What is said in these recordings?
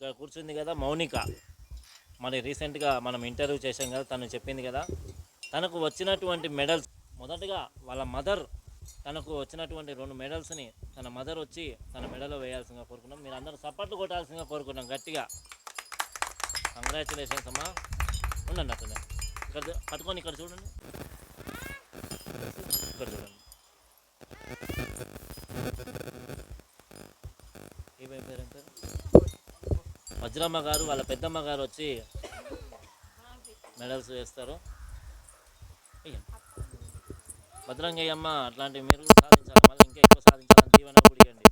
ఇక్కడ కూర్చుంది కదా మౌనిక. మరి రీసెంట్గా మనం ఇంటర్వ్యూ చేసాం కదా తను చెప్పింది కదా. తనకు వచ్చినటువంటి మెడల్స్ మొదటగా వాళ్ళ మదర్ తనకు వచ్చినటువంటి రెండు మెడల్స్ని తన మదర్ వచ్చి తన మెడలో వేయాల్సిందిగా కోరుకున్నాం. మీరు అందరూ సపోర్ట్లు కొట్టాల్సిందిగా కోరుకున్నాం గట్టిగా. కంగ్రాచులేషన్స్ అమ్మా. ఉండండి అక్కడ ఇక్కడ పట్టుకొని ఇక్కడ చూడండి. ఇక్కడ చూడండి. వజ్రమ్మ గారు వాళ్ళ పెద్దమ్మ గారు వచ్చి మెడల్స్ వేస్తారు. భద్రంగయ్యమ్మ అట్లాంటివి మీరు కూడా సాధించాలి? మళ్ళీ ఇంకా ఎక్కువ సాధించాలని దీవెన కూడా ఇవ్వండి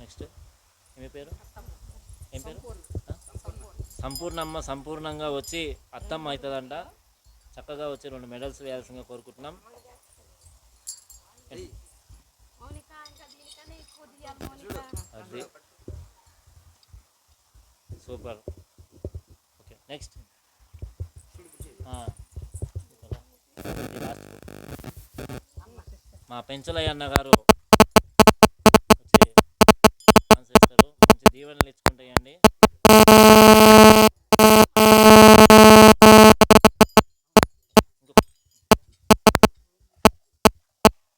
నెక్స్ట్ ఏమి పేరు? ఏం పేరు? సంపూర్ణమ్మ సంపూర్ణంగా వచ్చి అత్తమ్మ అవుతుందంట. చక్కగా వచ్చి రెండు మెడల్స్ వేయాల్సిందిగా కోరుకుంటున్నాం మౌనిక ఇంకా దీనికన్నా ఎక్కువ తీయాలి మౌనిక అది. సూపర్. Okay next. మా పెంచలయ్య అన్న గారు వచ్చి డాన్స్ చేస్తారు. మంచి దీవెనలు ఇచ్చుకుంటాయండి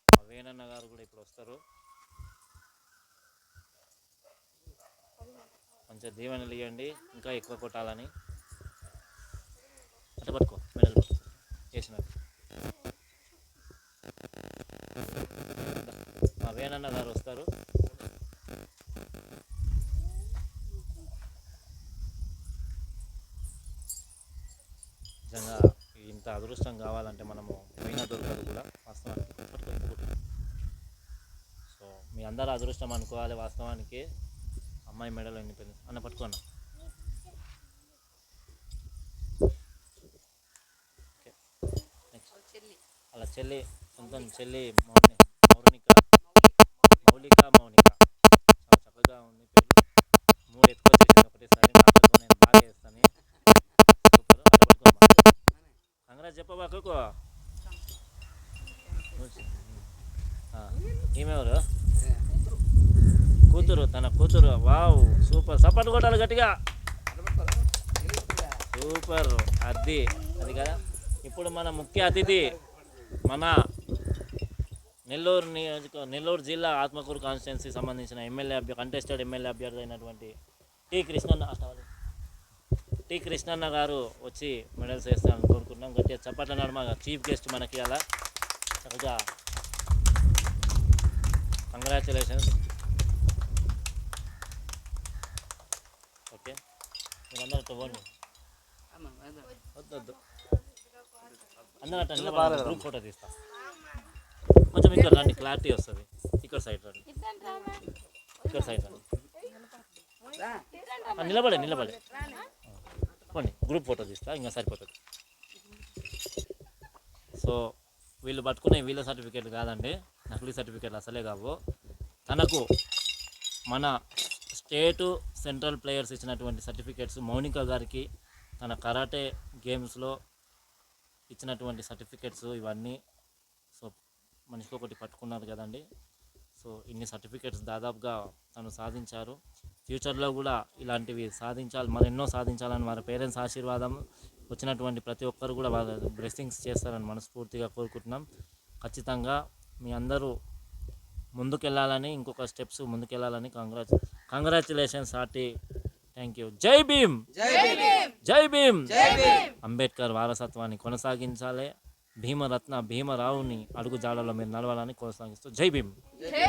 మా వేణన్న గారు కూడా ఇప్పుడు వస్తారు. మంచిగా దీవెనలు ఇవ్వండి ఇంకా ఎక్కువ కొట్టాలని. అట్లా పట్టుకో మెడలు చేసినట్టు. మా వేణన్న గారు వస్తారు. నిజంగా ఇంత అదృష్టం కావాలంటే మనము పోయిన దొరకదు కూడా వాస్తవానికి. సో మీ అందరు అదృష్టం అనుకోవాలి వాస్తవానికి. అమ్మాయి మెడలో అన్న పట్టుకోన్న ఓకే. నెక్స్ట్ అలా చెల్లి సొంతం చెల్లి మౌని మౌనిక. మౌలిక మౌనిక. చాలా చక్కగా ఉంది పేరు. మూడు ఎత్తుకొచ్చేసింది ఒకటేసారి నాతో నేను బాగా వేస్తాను సూపర్. అట్లా పట్టుకోమ్మా కంగ్రాజ్ చెప్పవా కుకో ఈమెవరు కూతురు తన కూతురు. Wow super. సపోర్ట్ కొట్టాలి గట్టిగా. సూపర్. అది అది కదా? ఇప్పుడు మన ముఖ్య అతిథి మన నెల్లూరు నియోజక నెల్లూరు జిల్లా ఆత్మకూరు కాన్స్టిట్యున్సీ సంబంధించిన ఎమ్మెల్యే అభ్యర్థి కంటెస్టెడ్ ఎమ్మెల్యే అభ్యర్థి అయినటువంటి టి. కృష్ణన్న టి. కృష్ణన్న గారు వచ్చి మెడల్స్ వేస్తారని కోరుకుంటున్నాం. గట్టిగా చప్పట్ల నడుమ చీఫ్ గెస్ట్ మనకి అలా చక్కగా. కంగ్రాచులేషన్స్ ఓకే మీరందరూ వద్దు వద్దు అందరూ అట్లా గ్రూప్ ఫోటో తీస్తా. కొంచెం ఇక్కడ రండి క్లారిటీ వస్తుంది. ఇక్కడ సైడ్ రండి. ఇక్కడ సైడ్ రండి. నిలబడే నిలబడే పోండి గ్రూప్ ఫోటో తీస్తా ఇంకా సరిపోతుంది. సో వీళ్ళు పట్టుకునే వీళ్ళ సర్టిఫికేట్ కాదండి. నకిలీ సర్టిఫికేట్లు అసలే కావు. తనకు మన స్టేటు సెంట్రల్ ప్లేయర్స్ ఇచ్చినటువంటి సర్టిఫికేట్స్ మౌనిక గారికి తన కరాటే గేమ్స్లో ఇచ్చినటువంటి సర్టిఫికేట్స్ ఇవన్నీ. సో మనిషికి ఒకటి పట్టుకున్నారు కదండి. సో ఇన్ని సర్టిఫికేట్స్ దాదాపుగా తను సాధించారు. ఫ్యూచర్లో కూడా ఇలాంటివి సాధించాలి మరి ఎన్నో సాధించాలని వారి పేరెంట్స్ ఆశీర్వాదం వచ్చినటువంటి ప్రతి ఒక్కరు కూడా వాళ్ళ బ్లెస్సింగ్స్ చేస్తారని మనస్ఫూర్తిగా కోరుకుంటున్నాం. ఖచ్చితంగా మీ అందరూ ముందుకెళ్ళాలని ఇంకొక steps ముందుకెళ్ళాలని Congress congratulations RT thank you జై భీమ్ జై భీమ్ అంబేద్కర్ వారసత్వాన్ని కొనసాగించాలి భీమరత్న భీమరావుని అడుగు జాడలో మీరు నడవాలని కొనసాగిస్తూ జై భీమ్ జై